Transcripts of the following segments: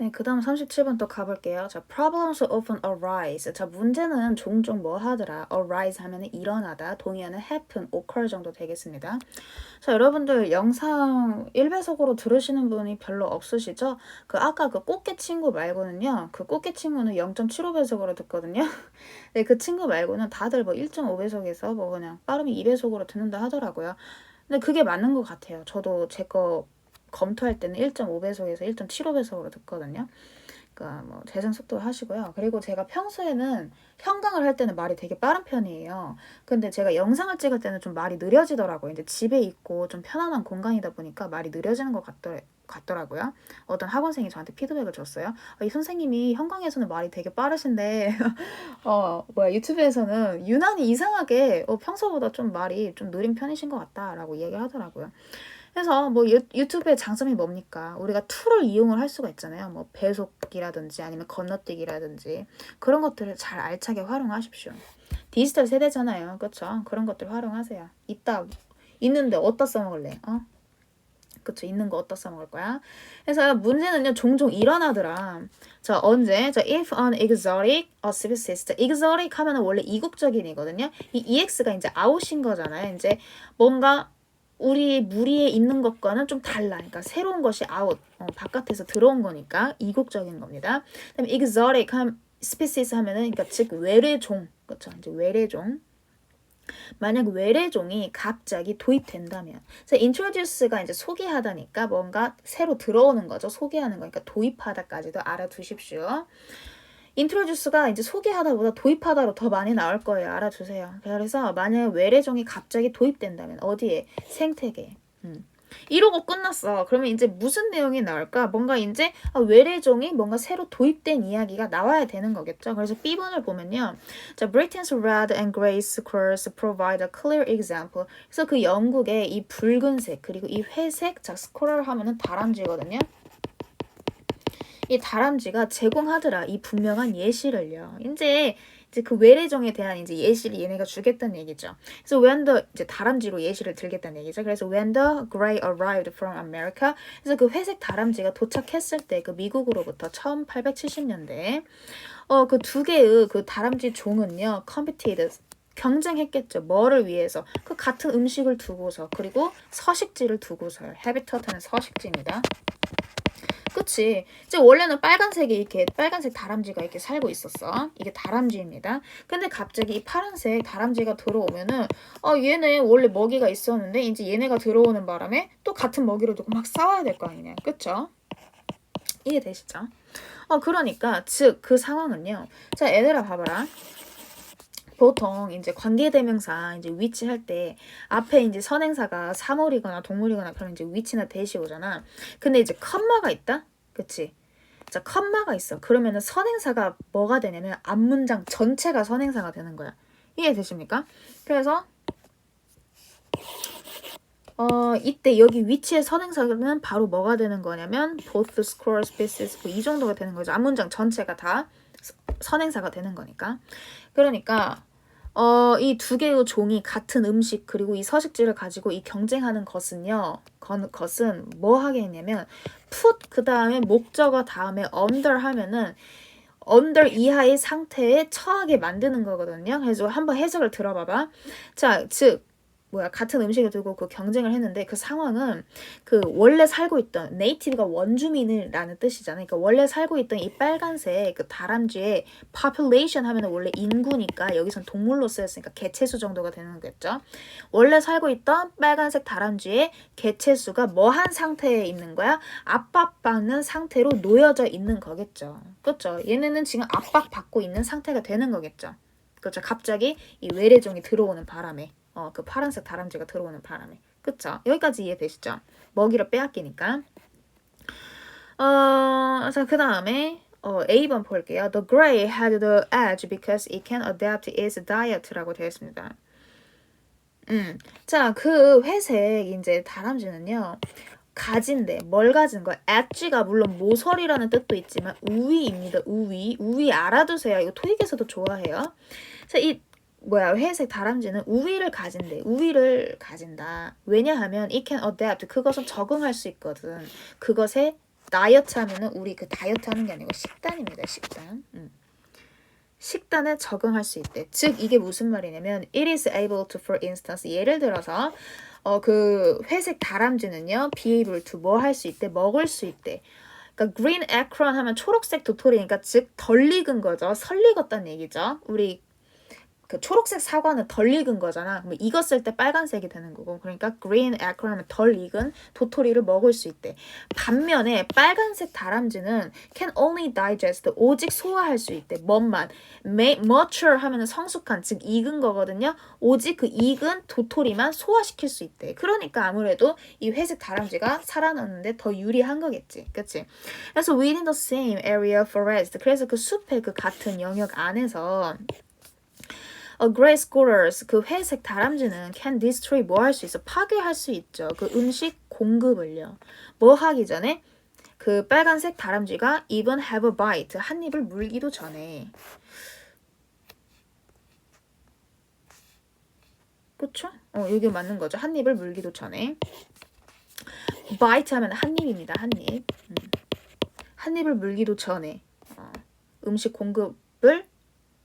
네, 그 다음 37번 또 가볼게요. 자, problems often arise. 자, 문제는 종종 뭐 하더라. arise 하면은 일어나다, 동의어는 happen, occur 정도 되겠습니다. 자, 여러분들 영상 1배속으로 들으시는 분이 별로 없으시죠? 그 아까 그 꽃게 친구 말고는요. 그 꽃게 친구는 0.75배속으로 듣거든요. 네, 그 친구 말고는 다들 뭐 1.5배속에서 뭐 그냥 빠르면 2배속으로 듣는다 하더라고요. 근데 그게 맞는 것 같아요. 저도 제거 검토할 때는 1.5배속에서 1.75배속으로 듣거든요. 그러니까 뭐 재생 속도 하시고요. 그리고 제가 평소에는 형광을 할 때는 말이 되게 빠른 편이에요. 근데 제가 영상을 찍을 때는 좀 말이 느려지더라고요. 이제 집에 있고 좀 편안한 공간이다 보니까 말이 느려지는 것 같더, 같더라고요. 어떤 학원생이 저한테 피드백을 줬어요. 아, 이 선생님이 형광에서는 말이 되게 빠르신데 어 뭐야 유튜브에서는 유난히 이상하게 어, 평소보다 좀 말이 좀 느린 편이신 것 같다라고 얘기를 하더라고요. 그래서 뭐 유, 유튜브의 장점이 뭡니까? 우리가 툴을 이용을 할 수가 있잖아요. 뭐 배속이라든지 아니면 건너뛰기라든지 그런 것들을 잘 알차게 활용하십시오. 디지털 세대잖아요. 그렇죠? 그런 것들 활용하세요. 있다 있는데 어디다 써먹을래? 어? 그쵸 있는 거 어디다 써먹을 거야? 그래서 문제는요 종종 일어나더라. 자 언제? 자 if an exotic a species. 자, exotic 하면은 원래 이국적인이거든요. 이 ex가 이제 out인 거잖아요. 이제 뭔가 우리 무리에 있는 것과는 좀 달라. 그러니까 새로운 것이 out, 어, 바깥에서 들어온 거니까 이국적인 겁니다. 그다음에 exotic 한 species 하면은 그러니까 즉 외래종, 그렇죠? 이제 외래종. 만약 외래종이 갑자기 도입된다면, introduce가 이제 소개하다니까 뭔가 새로 들어오는 거죠. 소개하는 거니까 도입하다까지도 알아두십시오. 인트로듀스가 이제 소개하다보다 도입하다로 더 많이 나올 거예요. 알아두세요. 그래서 만약 외래종이 갑자기 도입된다면 어디에? 생태계. 음. 이러고 끝났어. 그러면 이제 무슨 내용이 나올까? 뭔가 이제 아, 외래종이 뭔가 새로 도입된 이야기가 나와야 되는 거겠죠. 그래서 B번을 보면요. 자, Britain's red and grey squares provide a clear example. 그래서 그 영국의 이 붉은색 그리고 이 회색 자, 스코럴 하면은 다람쥐거든요. 이 다람쥐가 제공하더라 이 분명한 예시를요. 이제 이제 그 외래종에 대한 이제 예시를 얘네가 주겠다는 얘기죠. 그래서 when the 이제 다람쥐로 예시를 들겠다는 얘기죠. 그래서 when the gray arrived from America. 그래서 그 회색 다람쥐가 도착했을 때 그 미국으로부터 1870년대 어그 두 개의 그 다람쥐 종은요 competed 경쟁했겠죠. 뭐를 위해서? 그 같은 음식을 두고서 그리고 서식지를 두고서요. habitat는 서식지입니다. 그치. 이제 원래는 빨간색이 이렇게 빨간색 다람쥐가 이렇게 살고 있었어. 이게 다람쥐입니다. 근데 갑자기 이 파란색 다람쥐가 들어오면은 어 얘네 원래 먹이가 있었는데 이제 얘네가 들어오는 바람에 또 같은 먹이를 두고 막 싸워야 될 거 아니냐. 그쵸? 이해되시죠? 어 그러니까 즉 그 상황은요. 자 얘들아 봐봐라. 보통 이제 관계대명사 이제 위치할 때 앞에 이제 선행사가 사물이거나 동물이거나 그러면 이제 위치나 대시 오잖아. 근데 이제 컴마가 있다? 그치? 자, 컴마가 있어. 그러면은 선행사가 뭐가 되냐면 앞문장 전체가 선행사가 되는 거야. 이해되십니까? 그래서 어, 이때 여기 위치의 선행사는 바로 뭐가 되는 거냐면 both squirrel species 이 정도가 되는 거죠. 앞문장 전체가 다 선행사가 되는 거니까. 그러니까 어, 이 두 개의 종이 같은 음식 그리고 이 서식지를 가지고 이 경쟁하는 것은요. 건, 것은 뭐 하겠냐면 put 그 다음에 목적어 다음에 under 하면은 under 이하의 상태에 처하게 만드는 거거든요. 그래서 한번 해석을 들어봐봐. 자, 즉 뭐야 같은 음식을 두고 그 경쟁을 했는데 그 상황은 그 원래 살고 있던 네이티브가 원주민이라는 뜻이잖아요. 그러니까 원래 살고 있던 이 빨간색 그 다람쥐의 population 하면은 원래 인구니까 여기선 동물로 쓰였으니까 개체수 정도가 되는 거겠죠. 원래 살고 있던 빨간색 다람쥐의 개체수가 뭐한 상태에 있는 거야? 압박받는 상태로 놓여져 있는 거겠죠. 그렇죠. 얘네는 지금 압박받고 있는 상태가 되는 거겠죠. 그렇죠. 갑자기 이 외래종이 들어오는 바람에 어, 그 파란색 다람쥐가 들어오는 바람에. 그쵸? 여기까지 이해되시죠? 먹이를 빼앗기니까. 어, 자, 그 다음에 어, A번 볼게요. The gray had the edge because it can adapt its diet라고 되어 있습니다. 음, 자, 그 회색 이제 다람쥐는요. 가진데 뭘 가진 거야? edge가 물론 모서리라는 뜻도 있지만 우위입니다. 우위. 우위 알아두세요. 이거 토익에서도 좋아해요. 자, 이 뭐야 회색 다람쥐는 우위를 가진대 우위를 가진다 왜냐하면 it can adapt 그것은 적응할 수 있거든 그것에 다이어트 하면은 우리 그 다이어트 하는 게 아니고 식단입니다. 식단. 음. 식단에 적응할 수 있대. 즉 이게 무슨 말이냐면 it is able to for instance 예를 들어서 어 그 회색 다람쥐는요 be able to 뭐 할 수 있대 먹을 수 있대. 그러니까 green acorn 하면 초록색 도토리니까 즉 덜 익은 거죠. 설 익었다는 얘기죠. 우리 그 초록색 사과는 덜 익은 거잖아. 그럼 익었을 때 빨간색이 되는 거고. 그러니까 green acorn 하면 덜 익은 도토리를 먹을 수 있대. 반면에 빨간색 다람쥐는 can only digest 오직 소화할 수 있대. 뭔만 mature 하면은 성숙한 즉 익은 거거든요. 오직 그 익은 도토리만 소화시킬 수 있대. 그러니까 아무래도 이 회색 다람쥐가 살아남는데 더 유리한 거겠지. 그치? 그래서 within the same area forest 그래서 그 숲의 그 같은 영역 안에서 A gray squirrels 그 회색 다람쥐는 can destroy 뭐 할 수 있어? 파괴할 수 있죠. 그 음식 공급을요. 뭐 하기 전에? 그 빨간색 다람쥐가 even have a bite 한 입을 물기도 전에. 그쵸? 어 이게 맞는 거죠. 한 입을 물기도 전에. bite 하면 한 입입니다. 한 입. 음. 한 입을 물기도 전에. 어, 음식 공급을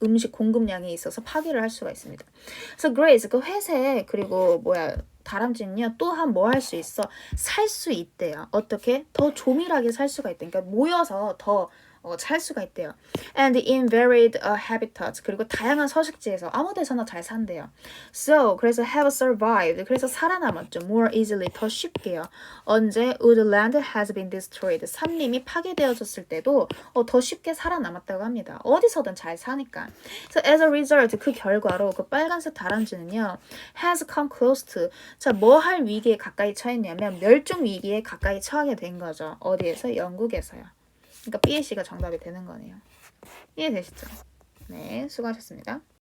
음식 공급량에 있어서 파괴를 할 수가 있습니다. 그래서 Grace 그 회색 그리고 뭐야 다람쥐는요 또한 뭐 할 수 있어 살 수 있대요. 어떻게 더 조밀하게 살 수가 있대. 그러니까 모여서 더 어, 살 수가 있대요. And in varied uh, habitats 그리고 다양한 서식지에서 아무데서나 잘 산대요. So 그래서 have survived 그래서 살아남았죠. More easily 더 쉽게요. 언제 would land has been destroyed 산림이 파괴되어졌을 때도 어, 더 쉽게 살아남았다고 합니다. 어디서든 잘 사니까. So as a result 그 결과로 그 빨간색 다람쥐는요 has come close to 자뭐 할 위기에 가까이 처했냐면 멸종 위기에 가까이 처하게 된 거죠. 어디에서 영국에서요. 그러니까 B, C가 정답이 되는 거네요. 이해되시죠? 네, 수고하셨습니다.